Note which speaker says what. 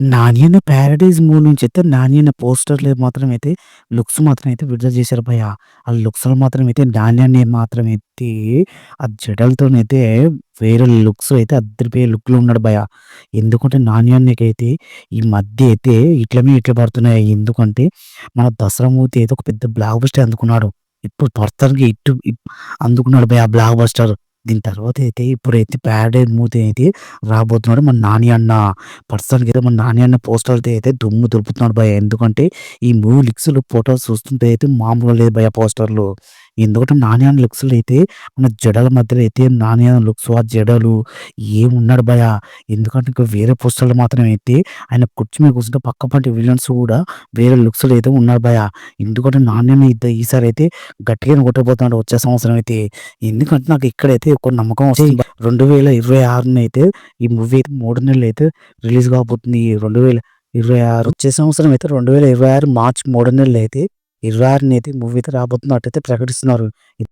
Speaker 1: 'Nani Paradise' movie నుంచి అయితే 'నాని పోస్టర్‌లు మాత్రం అయితే లుక్స్ మాత్రం అయితే విడుదల చేశారు భయ్యా. ఆ లుక్స్‌లో మాత్రం అయితే నాణ్యాన్ని మాత్రం అయితే ఆ జడలతోనైతే వేరే లుక్స్ అయితే అద్దరిపోయే లుక్‌లో ఉన్నాడు భయ్యా. ఎందుకంటే నాణ్యాన్నికైతే ఈ మధ్య అయితే ఇట్ల మీద ఇట్ల పడుతున్నాయి. ఎందుకంటే మన 'దసరా' మూవీ అయితే ఒక పెద్ద బ్లాక్ బస్టర్ అందుకున్నాడు. ఇప్పుడు ప్రస్తుతానికి ఇటు ఇప్ అందుకున్నాడు భయ్యా బ్లాక్ బస్టర్. దీని తర్వాత అయితే ఇప్పుడైతే 'ప్యారడైజ్' మూవీ అయితే రాబోతున్నాడు మన 'నాని అన్న'. ప్రస్తుతానికైతే మన 'నాని అన్న' పోస్టర్ అయితే దుమ్ము దులుపుతున్నాడు భయ ఎందుకంటే ఈ మూవీ లిక్స్లు ఫోటోస్ చూస్తుంటే అయితే మామూలుగా లేదు భయ పోస్టర్‌లు. ఎందుకంటే 'నాని అన్న' అయితే మన జడల మధ్యలో అయితే 'నాని అన్న' లుక్స్ ఆ జడలు ఏమున్నాడు భయ ఎందుకంటే ఇంకా వేరే పోస్టర్‌లు మాత్రం అయితే ఆయన కుర్చీ మీద కూర్చుంటే పక్క పంటి విలన్స్ కూడా వేరే లుక్స్లు అయితే ఉన్నారు భయ ఎందుకంటే 'నాని అన్న' ఇద్ద ఈసారి అయితే గట్టిగానే కొట్టబోతున్నాడు వచ్చే సంవత్సరం అయితే. ఎందుకంటే నాకు ఇక్కడైతే ఒక నమ్మకం వస్తుంది. 2026 అయితే ఈ మూవీ అయితే 3 నెలలు అయితే రిలీజ్ కాబోతుంది. 2026 వచ్చే సంవత్సరం అయితే 2026 మార్చి 3 నెలలు అయితే 26 అయితే మూవీ అయితే రాబోతున్నట్టయితే ప్రకటిస్తున్నారు.